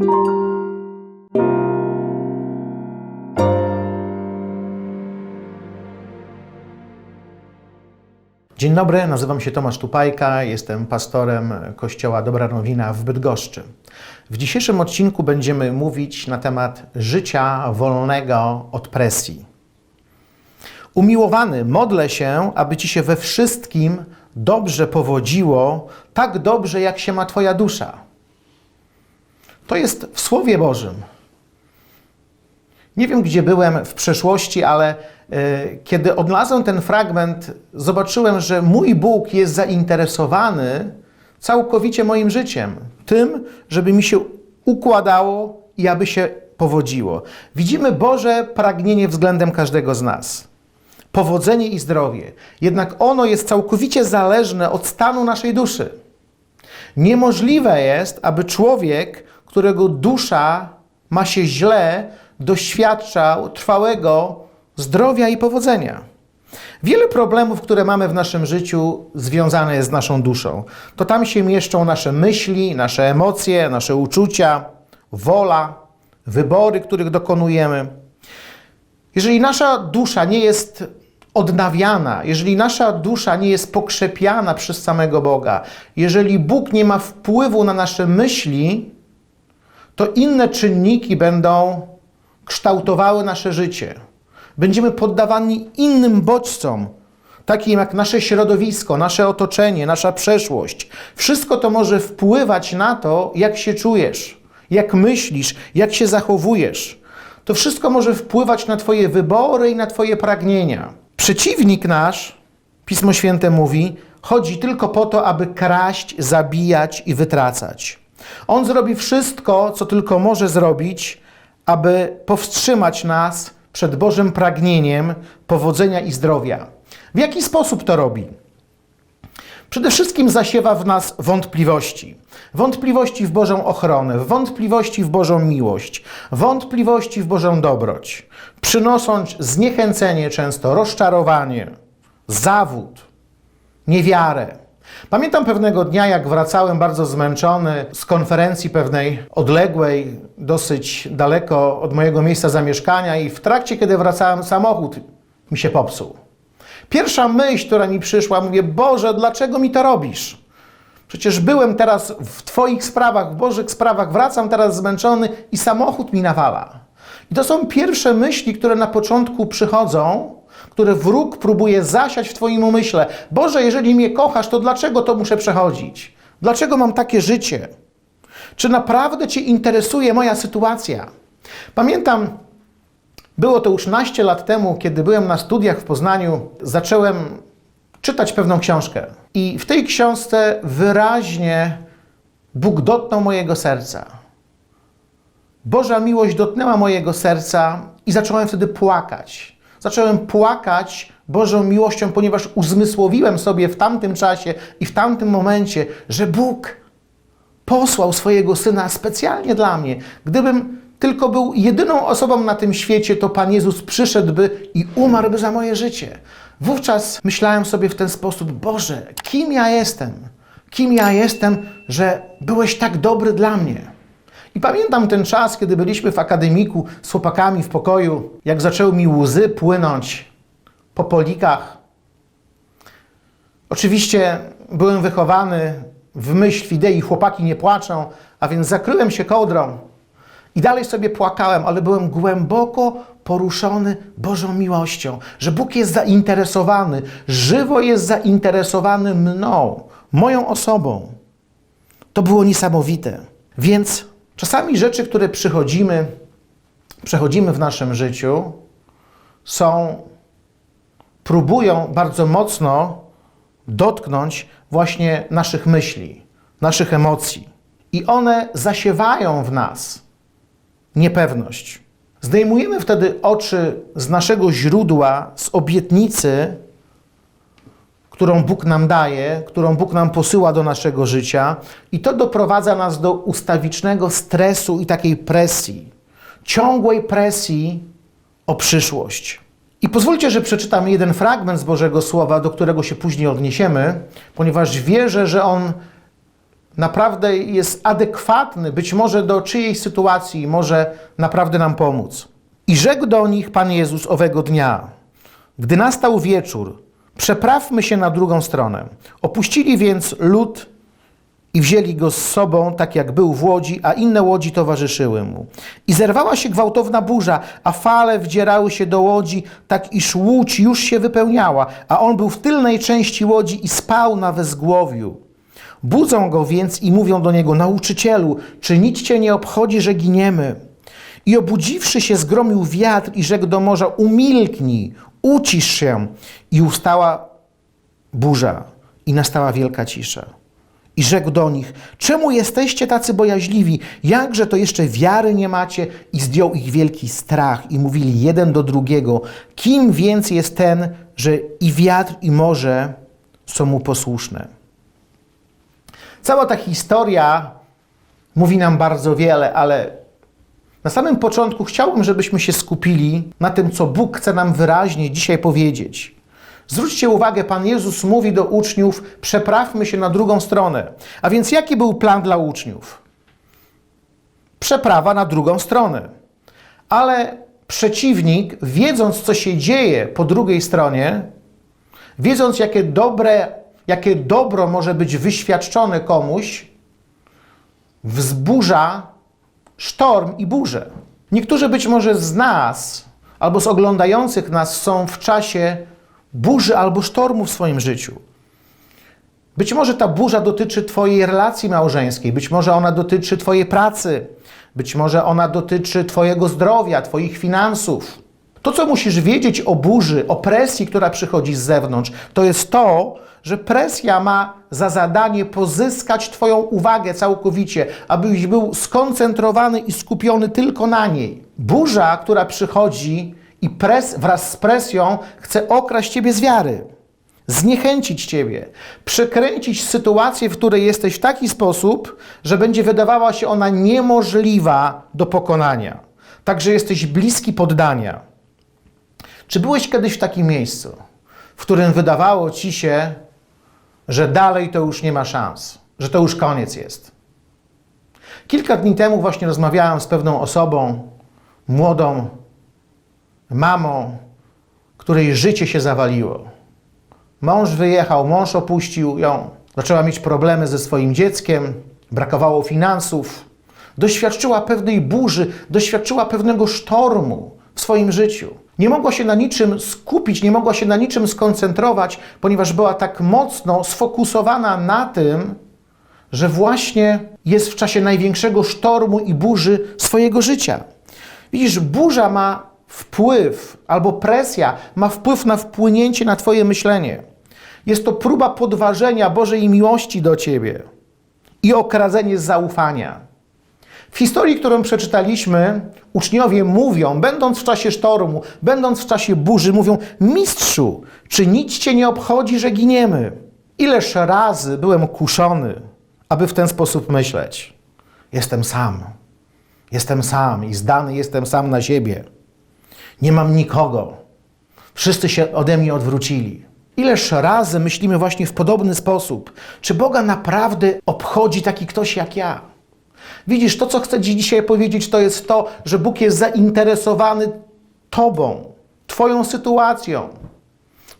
Dzień dobry, nazywam się Tomasz Tupajka, jestem pastorem Kościoła Dobra Nowina w Bydgoszczy. W dzisiejszym odcinku będziemy mówić na temat życia wolnego od presji. Umiłowany, modlę się, aby Ci się we wszystkim dobrze powodziło, tak dobrze jak się ma Twoja dusza. To jest w Słowie Bożym. Nie wiem, gdzie byłem w przeszłości, ale e, kiedy odnalazłem ten fragment, zobaczyłem, że mój Bóg jest zainteresowany całkowicie moim życiem. Tym, żeby mi się układało i aby się powodziło. Widzimy Boże pragnienie względem każdego z nas. Powodzenie i zdrowie. Jednak ono jest całkowicie zależne od stanu naszej duszy. Niemożliwe jest, aby człowiek, którego dusza ma się źle, doświadczał trwałego zdrowia i powodzenia. Wiele problemów, które mamy w naszym życiu, związane jest z naszą duszą. To tam się mieszczą nasze myśli, nasze emocje, nasze uczucia, wola, wybory, których dokonujemy. Jeżeli nasza dusza nie jest odnawiana, jeżeli nasza dusza nie jest pokrzepiana przez samego Boga, jeżeli Bóg nie ma wpływu na nasze myśli, to inne czynniki będą kształtowały nasze życie. Będziemy poddawani innym bodźcom, takim jak nasze środowisko, nasze otoczenie, nasza przeszłość. Wszystko to może wpływać na to, jak się czujesz, jak myślisz, jak się zachowujesz. To wszystko może wpływać na Twoje wybory i na Twoje pragnienia. Przeciwnik nasz, Pismo Święte mówi, chodzi tylko po to, aby kraść, zabijać i wytracać. On zrobi wszystko, co tylko może zrobić, aby powstrzymać nas przed Bożym pragnieniem powodzenia i zdrowia. W jaki sposób to robi? Przede wszystkim zasiewa w nas wątpliwości. Wątpliwości w Bożą ochronę, wątpliwości w Bożą miłość, wątpliwości w Bożą dobroć, przynosząc zniechęcenie często, rozczarowanie, zawód, niewiarę. Pamiętam pewnego dnia, jak wracałem bardzo zmęczony z konferencji pewnej odległej, dosyć daleko od mojego miejsca zamieszkania, i w trakcie, kiedy wracałem, samochód mi się popsuł. Pierwsza myśl, która mi przyszła, mówię: Boże, dlaczego mi to robisz? Przecież byłem teraz w Twoich sprawach, w Bożych sprawach, wracam teraz zmęczony i samochód mi nawala. I to są pierwsze myśli, które na początku przychodzą, które wróg próbuje zasiać w Twoim umyśle. Boże, jeżeli mnie kochasz, to dlaczego to muszę przechodzić? Dlaczego mam takie życie? Czy naprawdę Cię interesuje moja sytuacja? Pamiętam, było to już naście lat temu, kiedy byłem na studiach w Poznaniu, zacząłem czytać pewną książkę. I w tej książce wyraźnie Bóg dotknął mojego serca. Boża miłość dotknęła mojego serca i zacząłem wtedy płakać. Zacząłem płakać Bożą miłością, ponieważ uzmysłowiłem sobie w tamtym czasie i w tamtym momencie, że Bóg posłał swojego syna specjalnie dla mnie. Gdybym tylko był jedyną osobą na tym świecie, to Pan Jezus przyszedłby i umarłby za moje życie. Wówczas myślałem sobie w ten sposób: Boże, kim ja jestem? Kim ja jestem, że byłeś tak dobry dla mnie? I pamiętam ten czas, kiedy byliśmy w akademiku z chłopakami w pokoju, jak zaczęły mi łzy płynąć po polikach. Oczywiście byłem wychowany w myśl, w idei, chłopaki nie płaczą, a więc zakryłem się kołdrą i dalej sobie płakałem, ale byłem głęboko poruszony Bożą miłością, że Bóg jest zainteresowany, żywo jest zainteresowany mną, moją osobą. To było niesamowite. Więc czasami rzeczy, które przychodzimy, przechodzimy w naszym życiu, są, próbują bardzo mocno dotknąć właśnie naszych myśli, naszych emocji. I one zasiewają w nas niepewność. Zdejmujemy wtedy oczy z naszego źródła, z obietnicy, którą Bóg nam daje, którą Bóg nam posyła do naszego życia, i to doprowadza nas do ustawicznego stresu i takiej presji, ciągłej presji o przyszłość. I pozwólcie, że przeczytam jeden fragment z Bożego Słowa, do którego się później odniesiemy, ponieważ wierzę, że on naprawdę jest adekwatny być może do czyjejś sytuacji i może naprawdę nam pomóc. I rzekł do nich Pan Jezus owego dnia, gdy nastał wieczór, przeprawmy się na drugą stronę. Opuścili więc lud i wzięli go z sobą, tak jak był w łodzi, a inne łodzi towarzyszyły mu. I zerwała się gwałtowna burza, a fale wdzierały się do łodzi, tak iż łódź już się wypełniała, a on był w tylnej części łodzi i spał na wezgłowiu. Budzą go więc i mówią do niego, nauczycielu, czy nic cię nie obchodzi, że giniemy? I obudziwszy się, zgromił wiatr i rzekł do morza, umilknij, ucisz się. I ustała burza i nastała wielka cisza. I rzekł do nich: Czemu jesteście tacy bojaźliwi? Jakże to jeszcze wiary nie macie? I zdjął ich wielki strach i mówili jeden do drugiego: Kim więc jest ten, że i wiatr, i morze są mu posłuszne? Cała ta historia mówi nam bardzo wiele, ale na samym początku chciałbym, żebyśmy się skupili na tym, co Bóg chce nam wyraźnie dzisiaj powiedzieć. Zwróćcie uwagę, Pan Jezus mówi do uczniów: przeprawmy się na drugą stronę. A więc jaki był plan dla uczniów? Przeprawa na drugą stronę. Ale przeciwnik, wiedząc, co się dzieje po drugiej stronie, wiedząc, jakie dobre, jakie dobro może być wyświadczone komuś, wzburza sztorm i burzę. Niektórzy być może z nas albo z oglądających nas są w czasie burzy albo sztormu w swoim życiu. Być może ta burza dotyczy Twojej relacji małżeńskiej, być może ona dotyczy Twojej pracy, być może ona dotyczy Twojego zdrowia, Twoich finansów. To, co musisz wiedzieć o burzy, o presji, która przychodzi z zewnątrz, to jest to, że presja ma za zadanie pozyskać Twoją uwagę całkowicie, abyś był skoncentrowany i skupiony tylko na niej. Burza, która przychodzi i pres, wraz z presją chce okraść Ciebie z wiary, zniechęcić Ciebie, przekręcić sytuację, w której jesteś w taki sposób, że będzie wydawała się ona niemożliwa do pokonania. Także jesteś bliski poddania. Czy byłeś kiedyś w takim miejscu, w którym wydawało ci się, że dalej to już nie ma szans, że to już koniec jest? Kilka dni temu właśnie rozmawiałem z pewną osobą, młodą mamą, której życie się zawaliło. Mąż wyjechał, mąż opuścił ją, zaczęła mieć problemy ze swoim dzieckiem, brakowało finansów, doświadczyła pewnej burzy, doświadczyła pewnego sztormu w swoim życiu. Nie mogła się na niczym skupić, nie mogła się na niczym skoncentrować, ponieważ była tak mocno sfokusowana na tym, że właśnie jest w czasie największego sztormu i burzy swojego życia. Widzisz, burza ma wpływ albo presja ma wpływ na wpłynięcie na Twoje myślenie. Jest to próba podważenia Bożej miłości do Ciebie i okradzenie zaufania. W historii, którą przeczytaliśmy, uczniowie mówią, będąc w czasie sztormu, będąc w czasie burzy, mówią: Mistrzu, czy nic cię nie obchodzi, że giniemy? Ileż razy byłem kuszony, aby w ten sposób myśleć. Jestem sam. Jestem sam i zdany jestem sam na siebie. Nie mam nikogo. Wszyscy się ode mnie odwrócili. Ileż razy myślimy właśnie w podobny sposób. Czy Boga naprawdę obchodzi taki ktoś jak ja? Widzisz, to co chcę Ci dzisiaj powiedzieć, to jest to, że Bóg jest zainteresowany Tobą, Twoją sytuacją,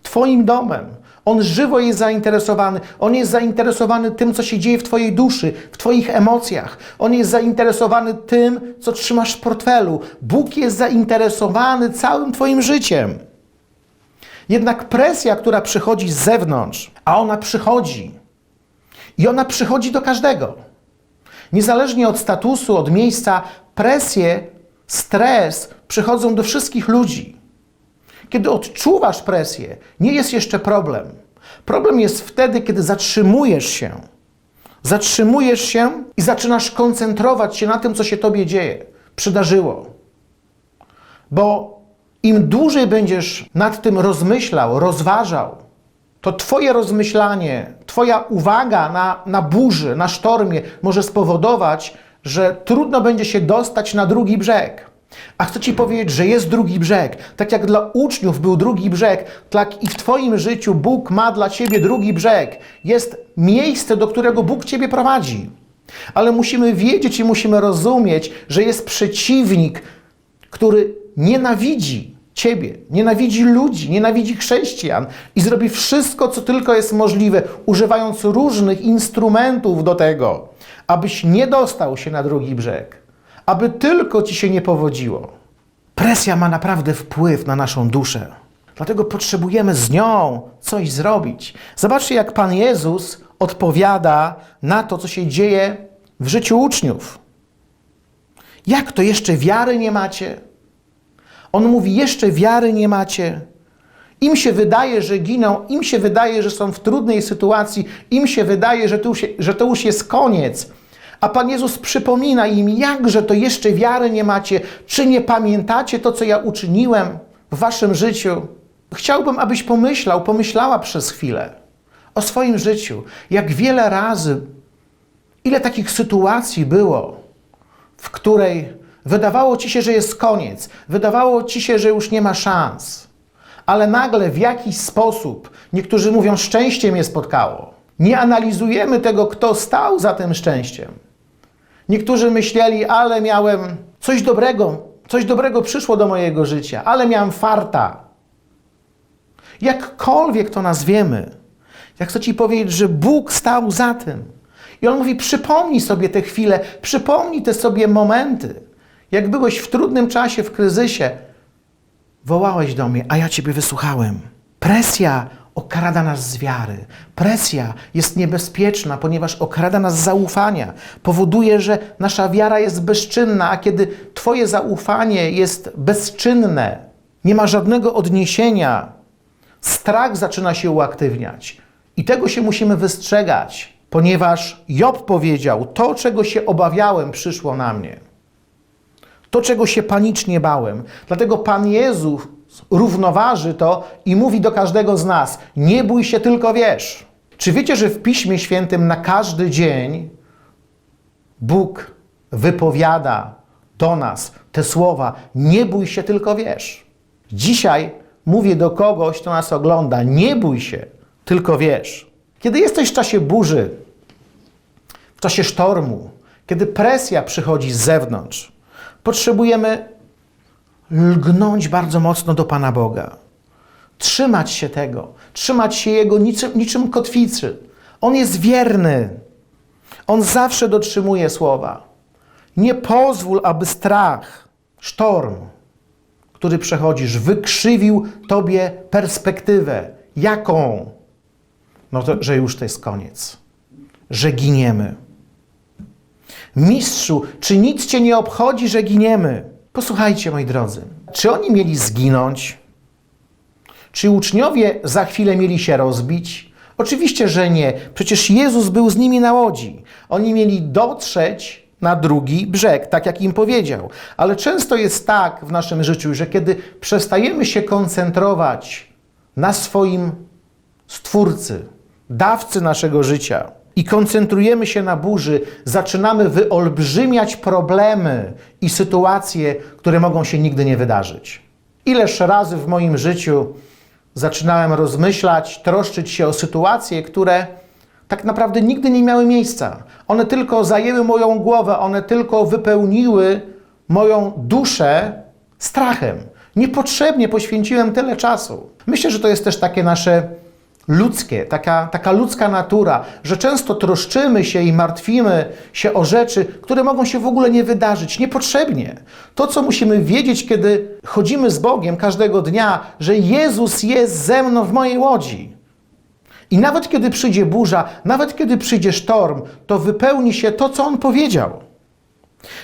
Twoim domem. On żywo jest zainteresowany. On jest zainteresowany tym, co się dzieje w Twojej duszy, w Twoich emocjach. On jest zainteresowany tym, co trzymasz w portfelu. Bóg jest zainteresowany całym Twoim życiem. Jednak presja, która przychodzi z zewnątrz, a ona przychodzi, i ona przychodzi do każdego. Niezależnie od statusu, od miejsca, presje, stres przychodzą do wszystkich ludzi. Kiedy odczuwasz presję, nie jest jeszcze problem. Problem jest wtedy, kiedy zatrzymujesz się. Zatrzymujesz się i zaczynasz koncentrować się na tym, co się tobie dzieje, przydarzyło. Bo im dłużej będziesz nad tym rozmyślał, rozważał, to Twoje rozmyślanie, Twoja uwaga na, na burzy, na sztormie może spowodować, że trudno będzie się dostać na drugi brzeg. A chcę Ci powiedzieć, że jest drugi brzeg. Tak jak dla uczniów był drugi brzeg, tak i w Twoim życiu Bóg ma dla Ciebie drugi brzeg. Jest miejsce, do którego Bóg Ciebie prowadzi. Ale musimy wiedzieć i musimy rozumieć, że jest przeciwnik, który nienawidzi Ciebie, nienawidzi ludzi, nienawidzi chrześcijan i zrobi wszystko, co tylko jest możliwe, używając różnych instrumentów do tego, abyś nie dostał się na drugi brzeg aby tylko ci się nie powodziło. Presja ma naprawdę wpływ na naszą duszę. Dlatego potrzebujemy z nią coś zrobić. Zobaczcie, jak Pan Jezus odpowiada na to, co się dzieje w życiu uczniów. Jak to jeszcze wiary nie macie? On mówi: Jeszcze wiary nie macie. Im się wydaje, że giną, im się wydaje, że są w trudnej sytuacji, im się wydaje, że to już, że to już jest koniec. A Pan Jezus przypomina im, jakże to jeszcze wiary nie macie, czy nie pamiętacie to, co ja uczyniłem w waszym życiu. Chciałbym, abyś pomyślał, pomyślała przez chwilę o swoim życiu, jak wiele razy, ile takich sytuacji było, w której wydawało ci się, że jest koniec, wydawało ci się, że już nie ma szans, ale nagle w jakiś sposób, niektórzy mówią, szczęście mnie spotkało. Nie analizujemy tego, kto stał za tym szczęściem. Niektórzy myśleli, ale miałem coś dobrego, coś dobrego przyszło do mojego życia, ale miałem farta. Jakkolwiek to nazwiemy, ja chcę Ci powiedzieć, że Bóg stał za tym. I On mówi: przypomnij sobie te chwile, przypomnij te sobie momenty. Jak byłeś w trudnym czasie, w kryzysie, wołałeś do mnie, a ja Ciebie wysłuchałem. Presja okrada nas z wiary. Presja jest niebezpieczna, ponieważ okrada nas zaufania. Powoduje, że nasza wiara jest bezczynna, a kiedy Twoje zaufanie jest bezczynne, nie ma żadnego odniesienia, strach zaczyna się uaktywniać. I tego się musimy wystrzegać, ponieważ Job powiedział: To, czego się obawiałem, przyszło na mnie. To, czego się panicznie bałem. Dlatego Pan Jezus równoważy to i mówi do każdego z nas: Nie bój się, tylko wiesz. Czy wiecie, że w Piśmie Świętym na każdy dzień Bóg wypowiada do nas te słowa: Nie bój się, tylko wiesz. Dzisiaj mówię do kogoś, kto nas ogląda: Nie bój się, tylko wiesz. Kiedy jesteś w czasie burzy, w czasie sztormu, kiedy presja przychodzi z zewnątrz, potrzebujemy lgnąć bardzo mocno do Pana Boga. Trzymać się tego, trzymać się Jego niczym, niczym kotwicy. On jest wierny. On zawsze dotrzymuje słowa. Nie pozwól, aby strach, sztorm, który przechodzisz, wykrzywił Tobie perspektywę. Jaką? No to, że już to jest koniec. Że giniemy. Mistrzu, czy nic Cię nie obchodzi, że giniemy? Posłuchajcie, moi drodzy, czy oni mieli zginąć? Czy uczniowie za chwilę mieli się rozbić? Oczywiście, że nie. Przecież Jezus był z nimi na łodzi. Oni mieli dotrzeć na drugi brzeg, tak jak im powiedział. Ale często jest tak w naszym życiu, że kiedy przestajemy się koncentrować na swoim Stwórcy, dawcy naszego życia, i koncentrujemy się na burzy, zaczynamy wyolbrzymiać problemy i sytuacje, które mogą się nigdy nie wydarzyć. Ileż razy w moim życiu zaczynałem rozmyślać, troszczyć się o sytuacje, które tak naprawdę nigdy nie miały miejsca. One tylko zajęły moją głowę, one tylko wypełniły moją duszę strachem. Niepotrzebnie poświęciłem tyle czasu. Myślę, że to jest też takie nasze ludzkie, taka, taka ludzka natura, że często troszczymy się i martwimy się o rzeczy, które mogą się w ogóle nie wydarzyć niepotrzebnie. To, co musimy wiedzieć, kiedy chodzimy z Bogiem każdego dnia, że Jezus jest ze mną w mojej łodzi. I nawet kiedy przyjdzie burza, nawet kiedy przyjdzie sztorm, to wypełni się to, co On powiedział.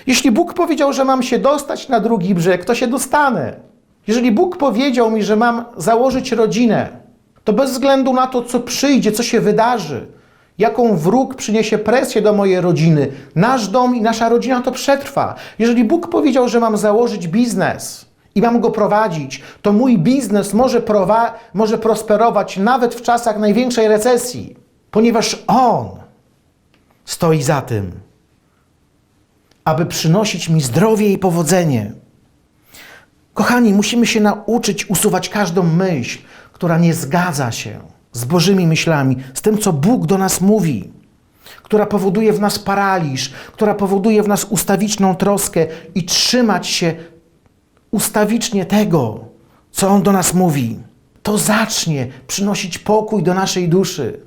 Jeśli Bóg powiedział, że mam się dostać na drugi brzeg, to się dostanę. Jeżeli Bóg powiedział mi, że mam założyć rodzinę, to bez względu na to, co przyjdzie, co się wydarzy, jaką wróg przyniesie presję do mojej rodziny, nasz dom i nasza rodzina to przetrwa. Jeżeli Bóg powiedział, że mam założyć biznes i mam go prowadzić, to mój biznes może, może prosperować nawet w czasach największej recesji, ponieważ On stoi za tym, aby przynosić mi zdrowie i powodzenie. Kochani, musimy się nauczyć usuwać każdą myśl, która nie zgadza się z Bożymi myślami, z tym, co Bóg do nas mówi, która powoduje w nas paraliż, która powoduje w nas ustawiczną troskę i trzymać się ustawicznie tego, co On do nas mówi. To zacznie przynosić pokój do naszej duszy.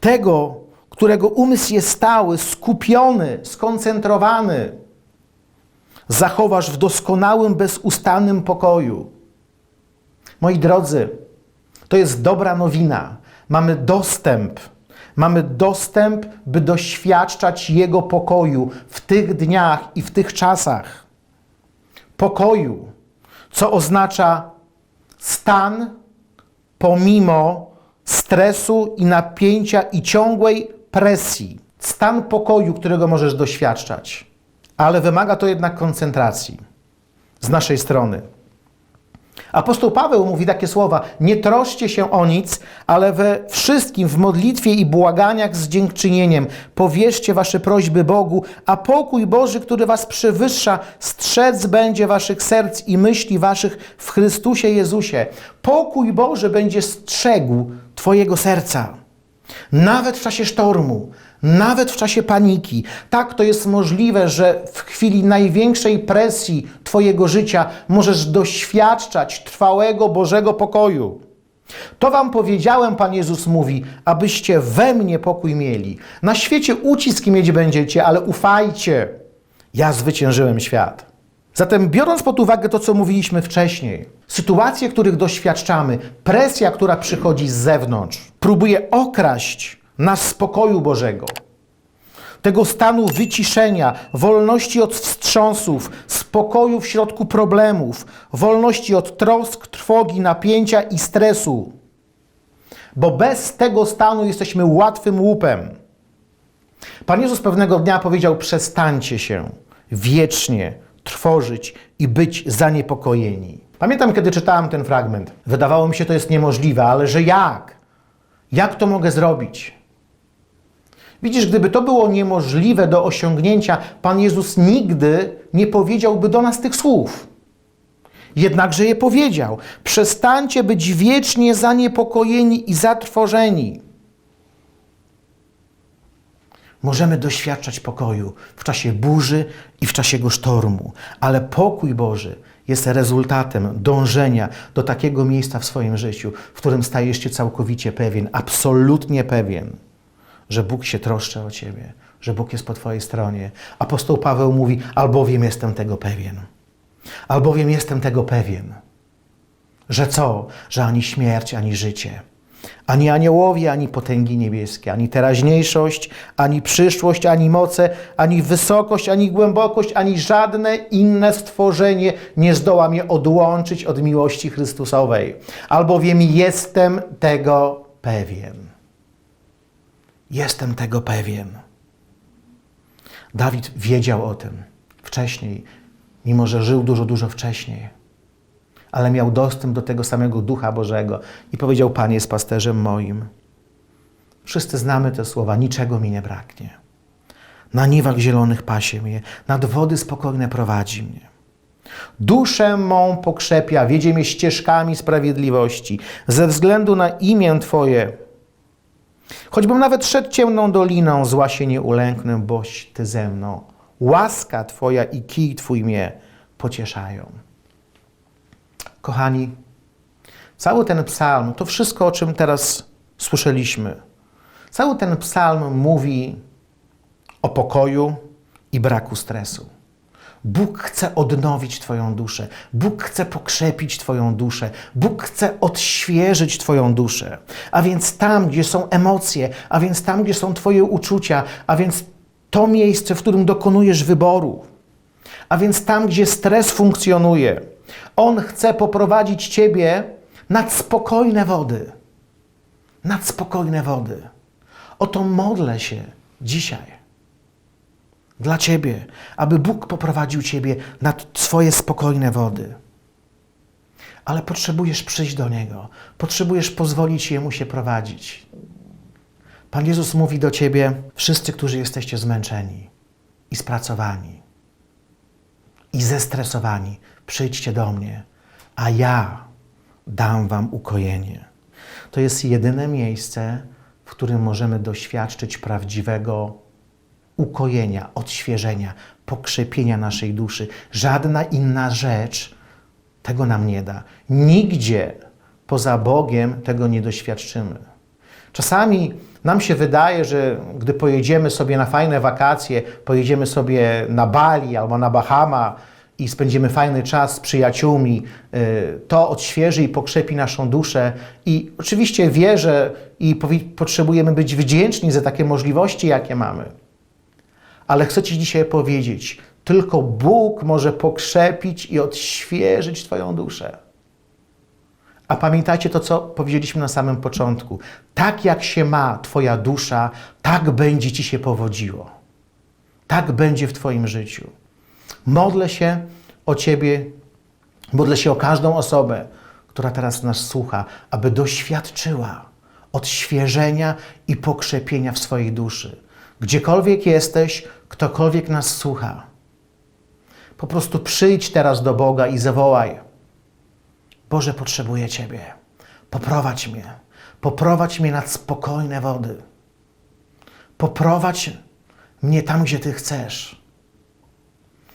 Tego, którego umysł jest stały, skupiony, skoncentrowany, zachowasz w doskonałym, bezustannym pokoju. Moi drodzy, to jest dobra nowina. Mamy dostęp, mamy dostęp, by doświadczać Jego pokoju w tych dniach i w tych czasach. Pokoju, co oznacza stan pomimo stresu i napięcia i ciągłej presji. Stan pokoju, którego możesz doświadczać. Ale wymaga to jednak koncentracji z naszej strony. Apostoł Paweł mówi takie słowa: Nie troszcie się o nic, ale we wszystkim w modlitwie i błaganiach z dziękczynieniem powierzcie wasze prośby Bogu, a pokój Boży, który was przewyższa, strzec będzie waszych serc i myśli waszych w Chrystusie Jezusie. Pokój Boży będzie strzegł twojego serca. Nawet w czasie sztormu, nawet w czasie paniki. Tak to jest możliwe, że w chwili największej presji Twojego życia możesz doświadczać trwałego Bożego pokoju. To Wam powiedziałem, Pan Jezus mówi, abyście we mnie pokój mieli. Na świecie ucisk mieć będziecie, ale ufajcie, ja zwyciężyłem świat. Zatem, biorąc pod uwagę to, co mówiliśmy wcześniej, sytuacje, których doświadczamy, presja, która przychodzi z zewnątrz, próbuje okraść nas spokoju Bożego, tego stanu wyciszenia, wolności od wstrząsów, spokoju w środku problemów, wolności od trosk, trwogi, napięcia i stresu. Bo bez tego stanu jesteśmy łatwym łupem. Pan Jezus pewnego dnia powiedział: Przestańcie się wiecznie trwożyć i być zaniepokojeni. Pamiętam, kiedy czytałem ten fragment. Wydawało mi się, to jest niemożliwe, ale że jak? Jak to mogę zrobić? Widzisz, gdyby to było niemożliwe do osiągnięcia, Pan Jezus nigdy nie powiedziałby do nas tych słów. Jednakże je powiedział: Przestańcie być wiecznie zaniepokojeni i zatrwożeni. Możemy doświadczać pokoju w czasie burzy i w czasie go sztormu, ale pokój Boży jest rezultatem dążenia do takiego miejsca w swoim życiu, w którym stajesz się całkowicie pewien, absolutnie pewien, że Bóg się troszczy o ciebie, że Bóg jest po twojej stronie. Apostoł Paweł mówi: Albowiem jestem tego pewien. Albowiem jestem tego pewien, że co? Że ani śmierć, ani życie ani aniołowie, ani potęgi niebieskie, ani teraźniejszość, ani przyszłość, ani moce, ani wysokość, ani głębokość, ani żadne inne stworzenie nie zdoła mnie odłączyć od miłości Chrystusowej. Albowiem jestem tego pewien. Jestem tego pewien. Dawid wiedział o tym wcześniej, mimo że żył dużo, dużo wcześniej ale miał dostęp do tego samego Ducha Bożego i powiedział: Pan jest pasterzem moim. Wszyscy znamy te słowa: niczego mi nie braknie. Na niwach zielonych pasie mnie, nad wody spokojne prowadzi mnie. Duszę mą pokrzepia, wiedzie mnie ścieżkami sprawiedliwości, ze względu na imię Twoje. Choćbym nawet szedł ciemną doliną, zła się nie ulęknę, boś Ty ze mną. Łaska Twoja i kij Twój mnie pocieszają. Kochani, cały ten psalm, to wszystko, o czym teraz słyszeliśmy, cały ten psalm mówi o pokoju i braku stresu. Bóg chce odnowić Twoją duszę. Bóg chce pokrzepić Twoją duszę. Bóg chce odświeżyć Twoją duszę. A więc tam, gdzie są emocje, a więc tam, gdzie są Twoje uczucia, a więc to miejsce, w którym dokonujesz wyboru, a więc tam, gdzie stres funkcjonuje, on chce poprowadzić Ciebie nad spokojne wody. Nad spokojne wody. Oto modlę się dzisiaj dla Ciebie, aby Bóg poprowadził Ciebie nad swoje spokojne wody. Ale potrzebujesz przyjść do Niego, potrzebujesz pozwolić Jemu się prowadzić. Pan Jezus mówi do Ciebie: Wszyscy, którzy jesteście zmęczeni i spracowani, i zestresowani, przyjdźcie do mnie, a ja dam wam ukojenie. To jest jedyne miejsce, w którym możemy doświadczyć prawdziwego ukojenia, odświeżenia, pokrzepienia naszej duszy. Żadna inna rzecz tego nam nie da. Nigdzie poza Bogiem tego nie doświadczymy. Czasami nam się wydaje, że gdy pojedziemy sobie na fajne wakacje, pojedziemy sobie na Bali albo na Bahama i spędzimy fajny czas z przyjaciółmi, y, to odświeży i pokrzepi naszą duszę. I oczywiście wierzę i potrzebujemy być wdzięczni za takie możliwości, jakie mamy. Ale chcę Ci dzisiaj powiedzieć, tylko Bóg może pokrzepić i odświeżyć Twoją duszę. A pamiętajcie to, co powiedzieliśmy na samym początku. Tak jak się ma Twoja dusza, tak będzie Ci się powodziło. Tak będzie w Twoim życiu. Modlę się o Ciebie, modlę się o każdą osobę, która teraz nas słucha, aby doświadczyła odświeżenia i pokrzepienia w swojej duszy. Gdziekolwiek jesteś, ktokolwiek nas słucha, po prostu przyjdź teraz do Boga i zawołaj: Boże, potrzebuję Ciebie. Poprowadź mnie. Poprowadź mnie nad spokojne wody. Poprowadź mnie tam, gdzie Ty chcesz.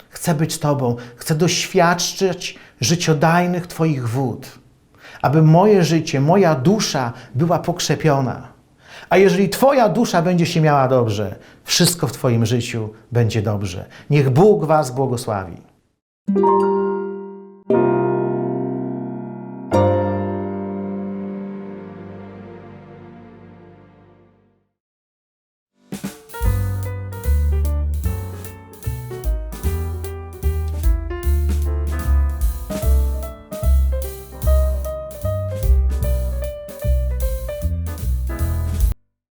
Chcę być Tobą. Chcę doświadczyć życiodajnych Twoich wód, aby moje życie, moja dusza była pokrzepiona. A jeżeli Twoja dusza będzie się miała dobrze, wszystko w Twoim życiu będzie dobrze. Niech Bóg Was błogosławi.